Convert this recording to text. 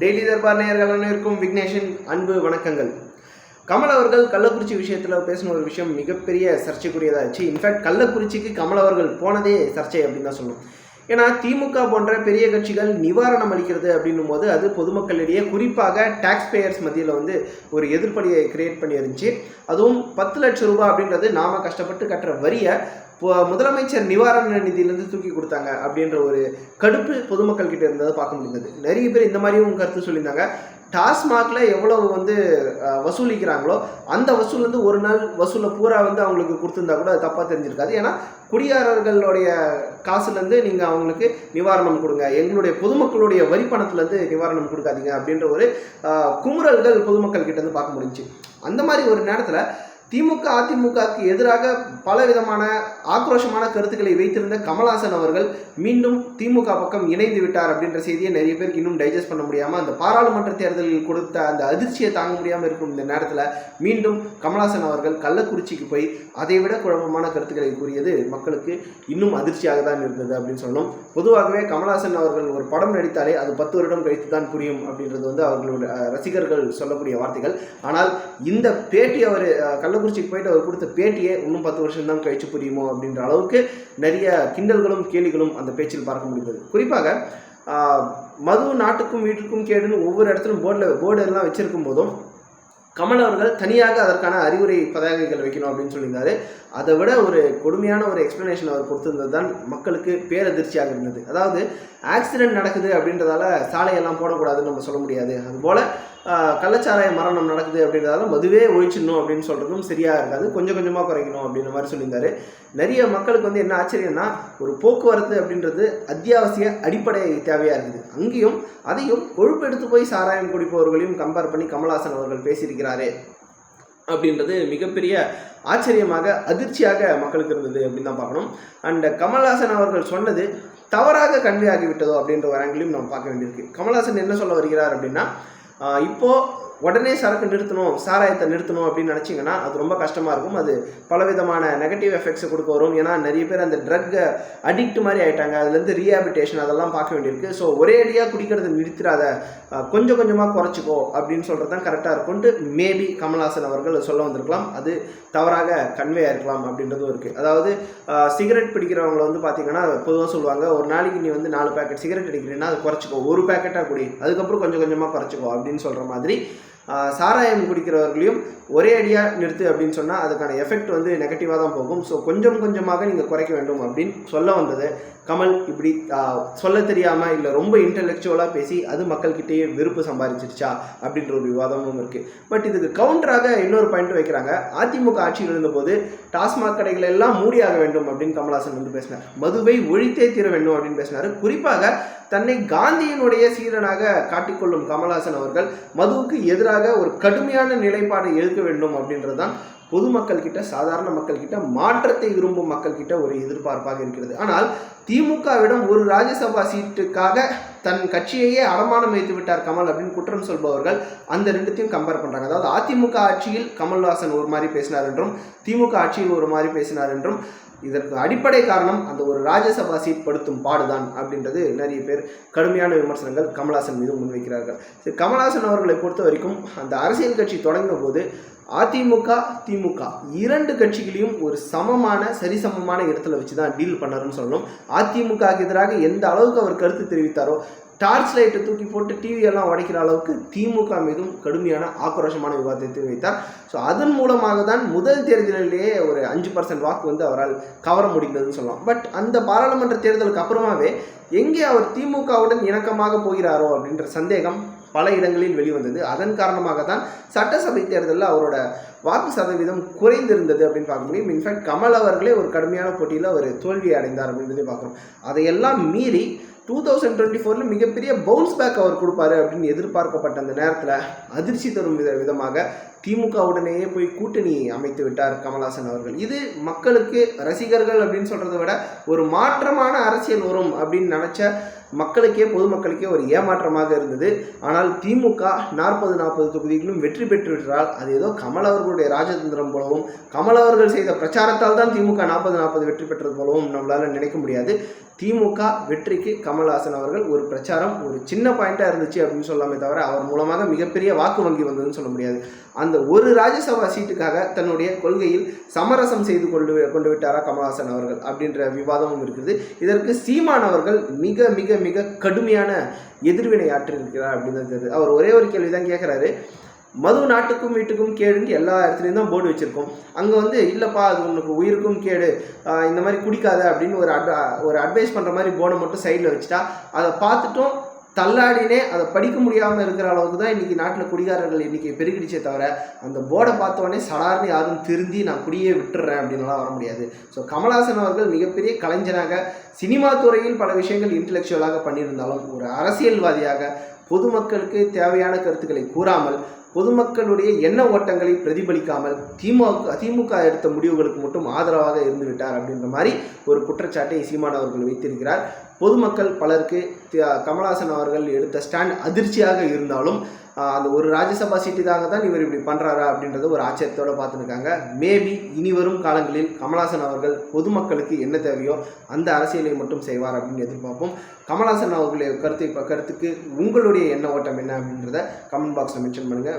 Daily Darbar நேயர்கள் அனைவருக்கும் விக்னேஷன் அன்பு வணக்கங்கள். கமல் அவர்கள் கள்ளக்குறிச்சி விஷயத்தில் பேசின ஒரு விஷயம் மிகப்பெரிய சர்ச்சைக்குரியதாச்சு இன்ஃபேக்ட் கள்ளக்குறிச்சிக்கு கமல் அவர்கள் போனதே சர்ச்சை அப்படின்னு தான் சொல்லணும். ஏன்னா திமுக போன்ற பெரிய கட்சிகள் நிவாரணம் அளிக்கிறது அப்படின்னும் போது அது பொதுமக்களிடையே குறிப்பாக டாக்ஸ் பேயர்ஸ் மத்தியில் வந்து ஒரு எதிர்ப்படியை கிரியேட் பண்ணி இருந்துச்சு. அதுவும் பத்து லட்சம் ரூபாய் அப்படின்றது நாம கஷ்டப்பட்டு கட்டுற வரியை முதலமைச்சர் நிவாரண நிதியிலேருந்து தூக்கி கொடுத்தாங்க அப்படின்ற ஒரு கடுப்பு பொதுமக்கள் கிட்ட இருந்ததை பார்க்க முடிந்தது. நிறைய பேர் இந்த மாதிரியும் கருத்து சொல்லியிருந்தாங்க. டாஸ்மாகில் எவ்வளவு வந்து வசூலிக்கிறாங்களோ அந்த வசூல் வந்து ஒரு நாள் வசூலை பூரா வந்து அவங்களுக்கு கொடுத்துருந்தா கூட அது தப்பாக தெரிஞ்சிருக்காது. ஏன்னா குடியாரர்களுடைய காசுலேருந்து நீங்கள் அவங்களுக்கு நிவாரணம் கொடுங்க. எங்களுடைய பொதுமக்களுடைய வரி பணத்துலேருந்து நிவாரணம் கொடுக்காதீங்க அப்படின்ற ஒரு குமுறல்கள் பொதுமக்கள் கிட்ட இருந்து பார்க்க முடிஞ்சுச்சு. அந்த மாதிரி ஒரு நேரத்தில் திமுக அதிமுகவுக்கு எதிராக பல விதமான ஆக்ரோஷமான கருத்துக்களை வைத்திருந்த கமல்ஹாசன் அவர்கள் மீண்டும் திமுக பக்கம் இணைந்து விட்டார் அப்படின்ற செய்தியை நிறைய பேருக்கு இன்னும் டைஜஸ்ட் பண்ண முடியாமல் அந்த பாராளுமன்ற தேர்தலில் கொடுத்த அந்த அதிர்ச்சியை தாங்க முடியாமல் இருக்கும் இந்த நேரத்தில் மீண்டும் கமல்ஹாசன் அவர்கள் கள்ளக்குறிச்சிக்கு போய் அதை விட குழப்பமான கருத்துக்களை கூறியது மக்களுக்கு இன்னும் அதிர்ச்சியாக தான் இருந்தது அப்படின்னு சொல்லணும். பொதுவாகவே கமல்ஹாசன் அவர்கள் ஒரு படம் நடித்தாலே அது பத்து வருடம் கழித்து தான் புரியும் அப்படின்றது வந்து அவர்களுடைய ரசிகர்கள் சொல்லக்கூடிய வார்த்தைகள். ஆனால் இந்த பேட்டி அவர் கள்ள கள்ளக்குறிச்சிக்கு போயிட்டு அவர் கொடுத்த பேட்டியே இன்னும் பத்து வருஷம் தான் கழிச்சு புரியுமோ அப்படின்ற அளவுக்கு நிறைய கிண்டல்களும் கேலிகளும் அந்த பேச்சில் பார்க்க முடிந்தது. குறிப்பாக மது நாட்டுக்கும் வீட்டுக்கும் கேடுன்னு ஒவ்வொரு இடத்துலையும் போர்டில் போர்டு எல்லாம் வச்சிருக்கும் போதும் கமல் அவர்கள் தனியாக அதற்கான அறிவுரை பதாகைகள் வைக்கணும் அப்படின்னு சொல்லியிருந்தாரு. அதை விட ஒரு கொடுமையான ஒரு எக்ஸ்ப்ளனேஷன் அவர் கொடுத்திருந்தது தான் மக்களுக்கு பேரதிர்ச்சியாக இருந்தது. அதாவது ஆக்சிடென்ட் நடக்குது அப்படின்றதால சாலையெல்லாம் போடக்கூடாதுன்னு நம்ம சொல்ல முடியாது. அதுபோல் கள்ளச்சாராய மரணம் நடக்குது அப்படின்றதால மதுவே ஒழிச்சிடணும் அப்படின்னு சொல்கிறதும் சரியாக இருக்காது. கொஞ்சம் கொஞ்சமாக குறைக்கணும் அப்படின்ற மாதிரி சொல்லியிருந்தாரு. நிறைய மக்களுக்கு வந்து என்ன ஆச்சரியம்னா ஒரு போக்குவரத்து அப்படின்றது அத்தியாவசிய அடிப்படை தேவையாக இருக்குது. அங்கேயும் அதையும் கொழுப்பு எடுத்து போய் சாராயம் குடிப்பவர்களையும் கம்பேர் பண்ணி கமல்ஹாசன் அவர்கள் பேசியிருக்கிறாரே அப்படின்றது மிகப்பெரிய ஆச்சரியமாக அதிர்ச்சியாக மக்களுக்கு இருந்தது அப்படின்னு தான் பார்க்கணும். அண்ட் கமல்ஹாசன் அவர்கள் சொன்னது தவறாக கன்வே ஆகிவிட்டதோ அப்படின்ற ஒரு ஆங்கிலையும் நம்ம பார்க்க வேண்டியிருக்கு. கமல்ஹாசன் என்ன சொல்ல வருகிறார் அப்படின்னா இப்போது உடனே சரக்கு நிறுத்தணும் சாராயத்தை நிறுத்தணும் அப்படின்னு நினச்சிங்கன்னா அது ரொம்ப கஷ்டமாக இருக்கும். அது பலவிதமான நெகட்டிவ் எஃபெக்ட்ஸை கொடுக்க வரும். ஏன்னா நிறைய பேர் அந்த ட்ரக்கை அடிக்ட் மாதிரி ஆயிட்டாங்க. அதுலேருந்து ரீஹாபிட்டேஷன் அதெல்லாம் பார்க்க வேண்டியிருக்கு. ஸோ ஒரே அடியாக குடிக்கிறத நிறுத்திடாத கொஞ்சம் கொஞ்சமாக குறைச்சிக்கோ அப்படின்னு சொல்கிறது தான் கரெக்டாக இருக்கும்ட்டு மேபி கமல்ஹாசன் அவர்கள் சொல்ல வந்திருக்கலாம். அது தவறாக கன்வே ஆயிருக்கலாம் அப்படின்றதும் இருக்குது அதாவது சிகரெட் பிடிக்கிறவங்கள வந்து பார்த்தீங்கன்னா பொதுவாக சொல்லுவாங்க ஒரு நாளைக்கு நீ வந்து நாலு பேக்கெட் சிகரெட் அடிக்கிறீன்னா அது குறைச்சிக்கோ. ஒரு பேக்கெட்டாக குடி. அதுக்கப்புறம் கொஞ்சம் கொஞ்சமாக குறைச்சிக்கோ அப்படின்னு சொல்கிற மாதிரி சாராயம் குடிக்கிறவர்களையும் ஒரே அடியாக நிறுத்து அப்படின்னு சொன்னால் அதுக்கான எஃபெக்ட் வந்து நெகட்டிவாக தான் போகும். ஸோ கொஞ்சம் கொஞ்சமாக நீங்கள் குறைக்க வேண்டும் அப்படின்னு சொல்ல வந்தது. கமல் இப்படி சொல்ல தெரியாமல் இல்லை ரொம்ப இன்டெலெக்சுவலாக பேசி அது மக்கள்கிட்டயே வெறுப்பு சம்பாதிச்சிருச்சா அப்படின்ற ஒரு விவாதமும் இருக்குது பட் இதுக்கு கவுண்டராக இன்னொரு பாயிண்ட் வைக்கிறாங்க. அதிமுக ஆட்சியில் இருந்தபோது டாஸ்மாக் கடைகள் எல்லாம் மூடியாக வேண்டும் அப்படின்னு கமல்ஹாசன் வந்து பேசினார். மதுவை ஒழித்தே தீர வேண்டும் அப்படின்னு பேசினார். குறிப்பாக தன்னை காந்தியினுடைய சீரனாக காட்டிக்கொள்ளும் கமல்ஹாசன் அவர்கள் மதுவுக்கு எதிராக ஒரு கடுமையான நிலைப்பாடை எடுக்க வேண்டும் அப்படின்றது தான் பொதுமக்கள் கிட்ட சாதாரண மக்கள் கிட்ட மாற்றத்தை விரும்பும் மக்கள் கிட்ட ஒரு எதிர்பார்ப்பாக இருக்கிறது. ஆனால் திமுகவிடம் ஒரு ராஜ்யசபா சீட்டுக்காக தன் கட்சியையே அடமானம் வைத்து விட்டார் கமல் அப்படின்னு குற்றம் சொல்பவர்கள் அந்த ரெண்டுத்தையும் கம்பேர் பண்றாங்க. அதாவது அதிமுக ஆட்சியில் கமல்ஹாசன் ஒரு மாதிரி பேசினார் என்றும் திமுக ஆட்சியில் ஒரு மாதிரி பேசினார் என்றும் இதற்கு அடிப்படை காரணம் அந்த ஒரு ராஜ்யசபா சீட் படுத்தும் பாடுதான் அப்படின்றது நிறைய பேர் கடுமையான விமர்சனங்கள் கமல்ஹாசன் மீது முன்வைக்கிறார்கள். சரி, கமல்ஹாசன் அவர்களை பொறுத்த வரைக்கும் அந்த அரசியல் கட்சி தொடங்கும் போது அதிமுக திமுக இரண்டு கட்சிகளையும் ஒரு சமமான சரிசமமான இடத்துல வச்சு தான் டீல் பண்ணாருன்னு சொல்லணும். அதிமுக எதிராக எந்த அளவுக்கு அவர் கருத்து தெரிவித்தாரோ டார்ச் லைட்டை தூக்கி போட்டு டிவியெல்லாம் உடைக்கிற அளவுக்கு திமுக மீதும் கடுமையான ஆக்ரோஷமான விவாதத்தை வைத்தார் ஸோ அதன் மூலமாக தான் முதல் தேர்தலிலேயே ஒரு அஞ்சு பர்சன்ட் வாக்கு வந்து அவரால் கவர முடிந்ததுன்னு சொல்லலாம். பட் அந்த பாராளுமன்ற தேர்தலுக்கு அப்புறமாவே எங்கே அவர் திமுகவுடன் இணக்கமாக போகிறாரோ அப்படின்ற சந்தேகம் பல இடங்களில் வெளிவந்தது. அதன் காரணமாக தான் சட்டசபை தேர்தலில் அவரோட வாக்கு சதவீதம் குறைந்திருந்தது அப்படின்னு பார்க்க முடியும். இன்ஃபேக்ட் கமல் அவர்களே ஒரு கடுமையான போட்டியில் அவர் தோல்வி அடைந்தார் அப்படின்றதே பார்க்குறோம். அதையெல்லாம் மீறி டூ தௌசண்ட் டுவெண்ட்டி ஃபோரில் மிகப்பெரிய பவுன்ஸ் பேக் அவர் கொடுப்பாரு அப்படின்னு எதிர்பார்க்கப்பட்ட அந்த நேரத்தில் அதிர்ச்சி தரும் வித விதமாக திமுகவுடனேயே போய் கூட்டணி அமைத்து விட்டார் கமல்ஹாசன் அவர்கள். இது மக்களுக்கு ரசிகர்கள் அப்படின்னு சொல்கிறத விட ஒரு மாற்றமான அரசியல் வரும் அப்படின்னு நினச்ச மக்களுக்கே பொதுமக்களுக்கே ஒரு ஏமாற்றமாக இருந்தது. ஆனால் திமுக நாற்பது நாற்பது தொகுதிகளும் வெற்றி பெற்று விட்டால் அது ஏதோ கமல் அவர்களுடைய ராஜதந்திரம் போலவும் கமல் அவர்கள் செய்த பிரச்சாரத்தால் தான் திமுக நாற்பது நாற்பது வெற்றி பெற்றது போலவும் நம்மளால் நினைக்க முடியாது. திமுக வெற்றிக்கு கமல்ஹாசன் அவர்கள் ஒரு பிரச்சாரம் ஒரு சின்ன பாயிண்டாக இருந்துச்சு அப்படின்னு சொல்லாமே தவிர அவர் மூலமாக மிகப்பெரிய வாக்கு வங்கி வந்ததுன்னு சொல்ல முடியாது. அந்த ஒரு ராஜ்யசபா சீட்டுக்காக தன்னுடைய கொள்கையில் சமரசம் செய்து கொண்டு கொண்டு விட்டாரா கமல்ஹாசன் அவர்கள் அப்படின்ற விவாதமும் இருக்குது இதற்கு சீமான் அவர்கள் மிக மிக மிக கடுமையான எதிர்வினை ஆற்றிருக்கிறார் அப்படின்னு தெரியுது. அவர் ஒரே ஒரு கேள்வி தான் கேட்குறாரு மது நாட்டுக்கும் வீட்டுக்கும் கேடுன்னு எல்லா இடத்துலையும் தான் போர்டு வச்சுருக்கோம். அங்கே வந்து இல்லைப்பா அது உனக்கு உயிருக்கும் கேடு. இந்த மாதிரி குடிக்காத அப்படின்னு ஒரு அட் ஒரு அட்வைஸ் பண்ணுற மாதிரி போர்டை மட்டும் சைடில் வச்சுட்டா அதை பார்த்துட்டும் தள்ளாடினே அதை படிக்க முடியாமல் இருக்கிற அளவுக்கு தான் இன்றைக்கி நாட்டில் குடிகாரர்கள் எண்ணிக்கை பெருகிடுச்சே தவிர அந்த போர்டை பார்த்தோடனே சடார்னு யாரும் திருந்தி நான் குடியே விட்டுறேன் அப்படின்லாம் வர முடியாது. ஸோ கமல்ஹாசன் அவர்கள் மிகப்பெரிய கலைஞனாக சினிமா துறையில் பல விஷயங்கள் இன்டலெக்சுவலாக பண்ணியிருந்தாலும் ஒரு அரசியல்வாதியாக பொதுமக்களுக்கு தேவையான கருத்துக்களை கூறாமல் பொதுமக்களுடைய எண்ண ஓட்டங்களை பிரதிபலிக்காமல் திமுக திமுக எடுத்த முடிவுகளுக்கு மட்டும் ஆதரவாக இருந்துவிட்டார் அப்படின்ற மாதிரி ஒரு குற்றச்சாட்டை சீமான் அவர்கள் வைத்திருக்கிறார். பொதுமக்கள் பலருக்கு கமலாசன் அவர்கள் எடுத்த ஸ்டாண்ட் அதிர்ச்சியாக இருந்தாலும் அந்த ஒரு ராஜ்யசபா சீட்டுக்காக தான் இவர் இப்படி பண்ணுறாரா அப்படின்றத ஒரு ஆச்சரியத்தோடு பார்த்துருக்காங்க. மேபி இனி வரும் காலங்களில் கமலாசன் அவர்கள் பொதுமக்களுக்கு என்ன தேவையோ அந்த அரசியலை மட்டும் செய்வார் அப்படின்னு எதிர்பார்ப்போம். கமலாசன் அவர்களுடைய கருத்தை கருத்துக்கு உங்களுடைய எண்ண ஓட்டம் என்ன அப்படின்றத கமெண்ட் பாக்ஸில் மென்ஷன் பண்ணுங்கள்